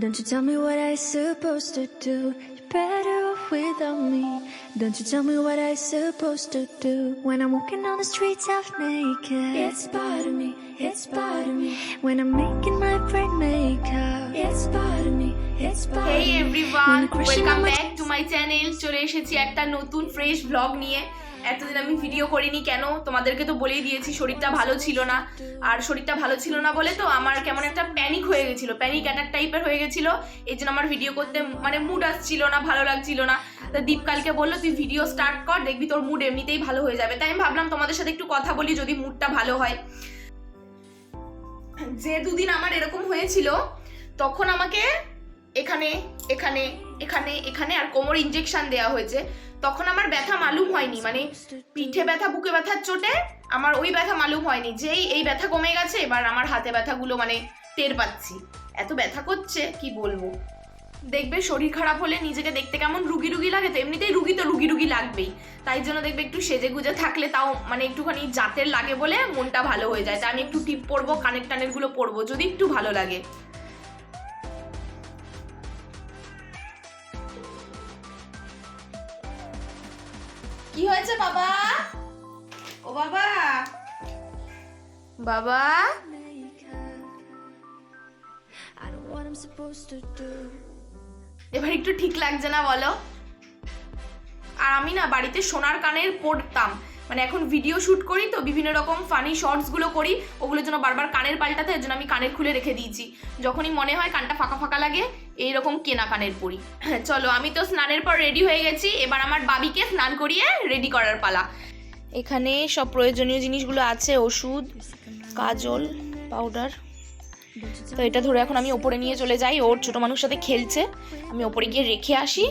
Don't you tell me what I supposed to do. You're better off without me. Don't you tell me what I supposed to do when I'm walking on the streets half naked. It's part of me. It's part of me. When I'm making my brain make up. It's part of me. It's part hey of me. Everyone When I'm crushing welcome on my back to my channel চলে এসেছি একটা নতুন fresh blog নিয়ে এতদিন আমি video করিনি কেন? তোমাদেরকে তো বলেই দিয়েছি, শরীরটা ভালো ছিল না। আর শরীরটা ভালো ছিল না বলে তো আমার কেমন একটা প্যানিক হয়ে গেছিল প্যানিক অ্যাটাক টাইপের হয়ে গেছিল। এই জন্য আমার ভিডিও করতে মানে মুড আসছিল না, ভালো লাগছিল না। তো দীপকালকে বলল, তুই ভিডিও স্টার্ট কর, দেখবি তোর মুড এমনিতেই ভালো হয়ে যাবে। তাই আমি ভাবলাম তোমাদের সাথে একটু কথা বলি, যদি মুডটা ভালো হয়। যে দুদিন আমার এরকম হয়েছিল, তখন আমাকে এখানে এখানে এখানে এখানে আর কোমর ইঞ্জেকশন দেওয়া হয়েছে। তখন আমার ব্যথা মালুম হয়নি মানে পিঠে ব্যথা, বুকে ব্যথার চোটে আমার ওই ব্যথা মালুম হয়নি, যেই এই ব্যথা কমে গেছে, এবার আমার হাতে ব্যথাগুলো মানে টের পাচ্ছি। এত ব্যথা করছে, কি বলব? দেখবে শরীর খারাপ হলে নিজেকে দেখতে কেমন রুগী রুগী লাগে, তো এমনিতেই রুগী তো রুগী রুগী লাগবেই। তাই জন্য দেখবে একটু সেজে গুজে থাকলে তাও মানে একটুখানি জাতের লাগে বলে মনটা ভালো হয়ে যায়। তাই আমি একটু টিপ পরবো, কানের টানেরগুলো পরবো, যদি একটু ভালো লাগে। কি হয়েছে বাবা? ও বাবা। বাবা. এবার একটু ঠিক লাগছে না বলো? আর আমি না বাড়িতে সোনার কানের পরতাম মানে এখন ভিডিও শ্যুট করি তো, বিভিন্ন রকম ফানি শর্টসগুলো করি, ওগুলোর জন্য বারবার কানের পাল্টাতে, এর জন্য আমি কানের খুলে রেখে দিয়েছি। যখনই মনে হয় কানটা ফাঁকা ফাঁকা লাগে, এইরকম কেনা কানের পরি। চলো, আমি তো স্নানের পর রেডি হয়ে গেছি, এবার আমার বাবিকে স্নান করিয়ে রেডি করার পালা। এখানে সব প্রয়োজনীয় জিনিসগুলো আছে, ওষুধ, কাজল পাউডার তো এটা ধরে এখন আমি ওপরে নিয়ে চলে যাই, ওর ছোট মানুষ সাথে খেলছে। আমি ওপরে গিয়ে রেখে আসি।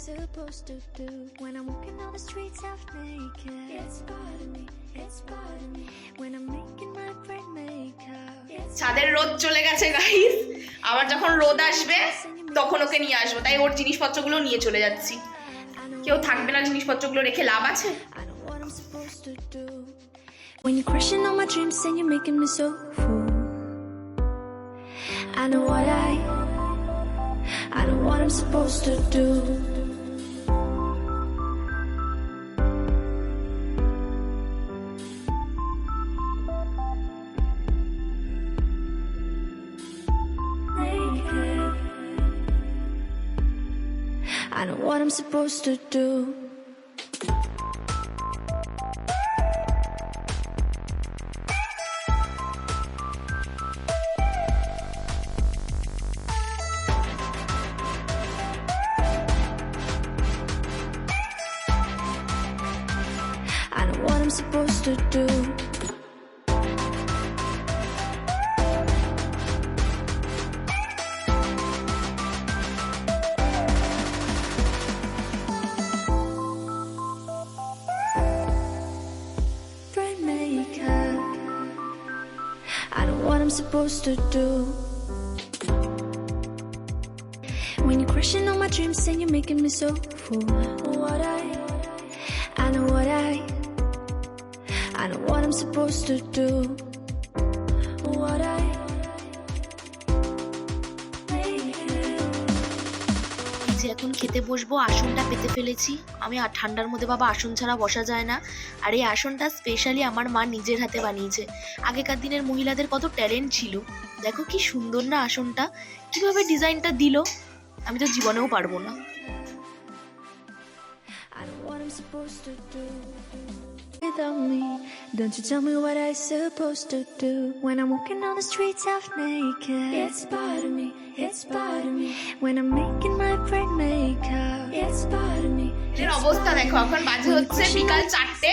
Supposed to do when I'm walking on the streets half naked. It's part of me. It's part of me. When I'm making my brain make up. It's ছাদের রোদ চলে গেছে গাইস আবার যখন রোদ আসবে তখন ওকে নিয়ে আসব তাই ওর জিনিসপত্রগুলো নিয়ে চলে যাচ্ছি কেউ থাকবে না জিনিসপত্রগুলো রেখে লাভ আছে I know what I'm supposed to do. When you're crushing on my dreams and you're making me so full. I know what I, I know what I'm supposed to do. I know what I'm supposed to do. I know what I'm supposed to do. I know what I'm supposed to do. When you're crushing all my dreams and you're making me so full. What I, I know what I, I know what I'm supposed to do. What I, এখন খেতে বসবো, আসনটা পেতে ফেলেছি। আমি আর ঠান্ডার মধ্যে বাবা আসন ছাড়া বসা যায় না। আর এই আসনটা স্পেশালি আমার মা নিজের হাতে বানিয়েছে। আগেকার দিনের মহিলাদের কত ট্যালেন্ট ছিল। দেখো কি সুন্দর না আসনটা। কীভাবে ডিজাইনটা দিল, আমি তো জীবনেও পারব না। I know what I'm supposed to do. Without me, don't you tell me what I supposed to do when I'm walking on the streets half naked. It's part of me, it's part of me. When I'm making my brain make up. It's part of me. অবস্থা দেখো এখন বাজে হচ্ছে বিকাল চারটে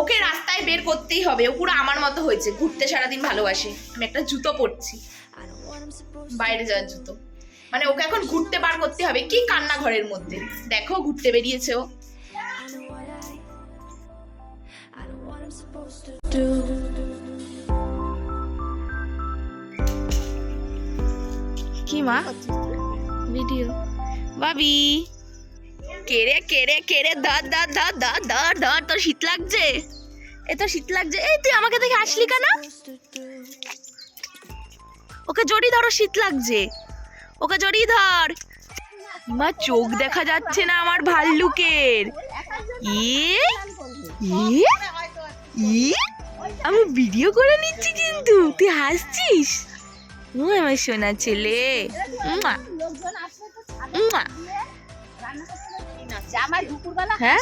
ওকে রাস্তায় বের করতেই হবে ও পুরো আমার মতো হয়েছে ঘুরতে সারাদিন ভালোবাসে আমি একটা জুতো পরছি বাইরে যাওয়ার জুতো মানে ওকে এখন ঘুরতে বার করতে হবে কি কান্না ঘরের মধ্যে দেখো ঘুরতে বেরিয়েছে ও কি মা? ভিডিও বাবি কেড়ে কেড়ে কেড়ে ধর ধর ধর ধর ধর ধর তোর শীত লাগছে? এ তো শীত লাগছে। এই তুই আমাকে দেখে আসলি কেন. ওকে জড়ি ধরো শীত লাগছে। ওকে জড়িয়ে ধর। মা চোখ দেখা যাচ্ছে না আমার ভাল্লুকের। ইয়ে ইয়ে আমি ভিডিও করে নিচ্ছি কিন্তু। তুই হাসছিস? ও আমার সোনা ছেলে। হ্যাঁ?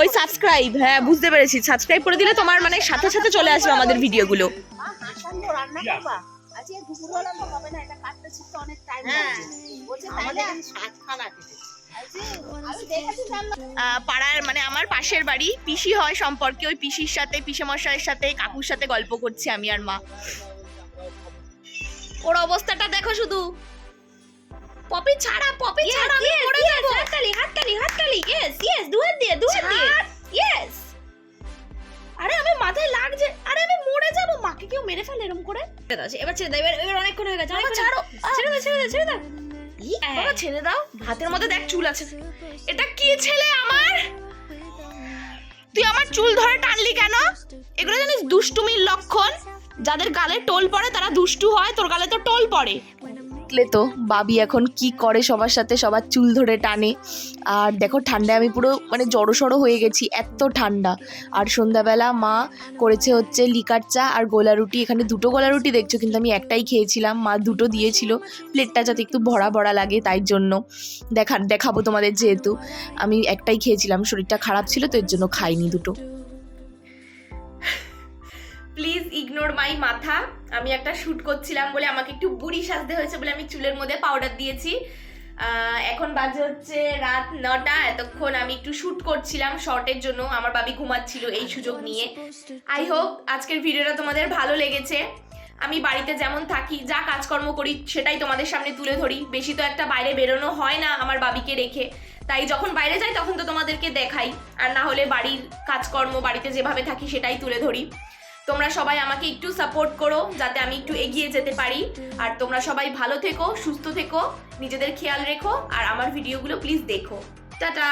ওই সাবস্ক্রাইব হ্যাঁ বুঝতে পেরেছি। সাবস্ক্রাইব করে দিলে তোমার মানে সাথে সাথে চলে আসবে আমাদের ভিডিওগুলো। আহ, পাড়ার মানে আমার পাশের বাড়ি পিসি হয় সম্পর্কে ওই পিসির সাথে পিসেমশাইয়ের সাথে কাকুর সাথে গল্প করছি আমি আর মা। ওর অবস্থাটা দেখো শুধু। পপি ছাড়া পপি ছাড়া আমি পড়ে যাব। হাততালি হাততালি হাততালি। ইয়েস ইয়েস দুহাত দিয়ে দুহাত দিয়ে। ইয়েস আরে আমি মাথায় লাগছে। আরে আমি মরে যাব। মাকে কেউ মেরে ফেলে এরকম করে? এবার ছেড়ে দাও এবার এবার অনেকক্ষণ হয়ে গেছে অনেকক্ষণ ছাড়ো। ছেড়ে দাও ছেড়ে দাও ছেড়ে দাও। বাবা ছেড়ে দাও। ভাতের মধ্যে দেখ চুল আছে। এটা কি ছেলে আমার? তুই আমার চুল ধরে টানলি কেন? এগুলো জানিস দুষ্টুমির লক্ষণ? যাদের গালে টোল পড়ে তারা দুষ্টু হয় তোর গালে তো টোল পড়ে। দেখলে তো বাবি এখন কি করে সবার সাথে সবার চুল ধরে টানে। আর দেখো ঠান্ডায় আমি পুরো মানে জড়ো হয়ে গেছি, এত ঠান্ডা। আর সন্ধ্যাবেলা মা করেছে হচ্ছে লিকার চা আর গোলা রুটি। এখানে দুটো গোলা রুটি দেখছ, কিন্তু আমি একটাই খেয়েছিলাম। মা দুটো দিয়েছিল। প্লেটটা যাতে একটু ভরা ভরা লাগে তাই জন্য। দেখা, দেখাবো তোমাদের যেহেতু। আমি একটাই খেয়েছিলাম, শরীরটা খারাপ ছিল তো এর জন্য খাইনি দুটো। প্লিজ ইগনোর মাই মাথা। আমি একটা শ্যুট করছিলাম বলে আমাকে একটু বুড়ি সাজতে হয়েছে বলে আমি চুলের মধ্যে পাউডার দিয়েছি। এখন বাজে হচ্ছে রাত নটা, এতক্ষণ আমি একটু শ্যুট করছিলাম শর্টের জন্য। আমার বাবি ঘুমাচ্ছিল এই সুযোগ নিয়ে। আই হোপ আজকের ভিডিওটা তোমাদের ভালো লেগেছে। আমি বাড়িতে যেমন থাকি, যা কাজকর্ম করি সেটাই তোমাদের সামনে তুলে ধরি। বেশি তো একটা বাইরে বেরোনো হয় না আমার বাবিকে রেখে। তাই যখন বাইরে যাই তখন তো তোমাদেরকে দেখাই। আর না হলে বাড়ির কাজকর্ম, বাড়িতে যেভাবে থাকি সেটাই তুলে ধরি। তোমরা সবাই আমাকে একটু সাপোর্ট করো, যাতে আমি একটু এগিয়ে যেতে পারি। আর তোমরা সবাই ভালো থেকো, সুস্থ থেকো, নিজেদের খেয়াল রেখো, আর আমার ভিডিওগুলো প্লিজ দেখো। টাটা!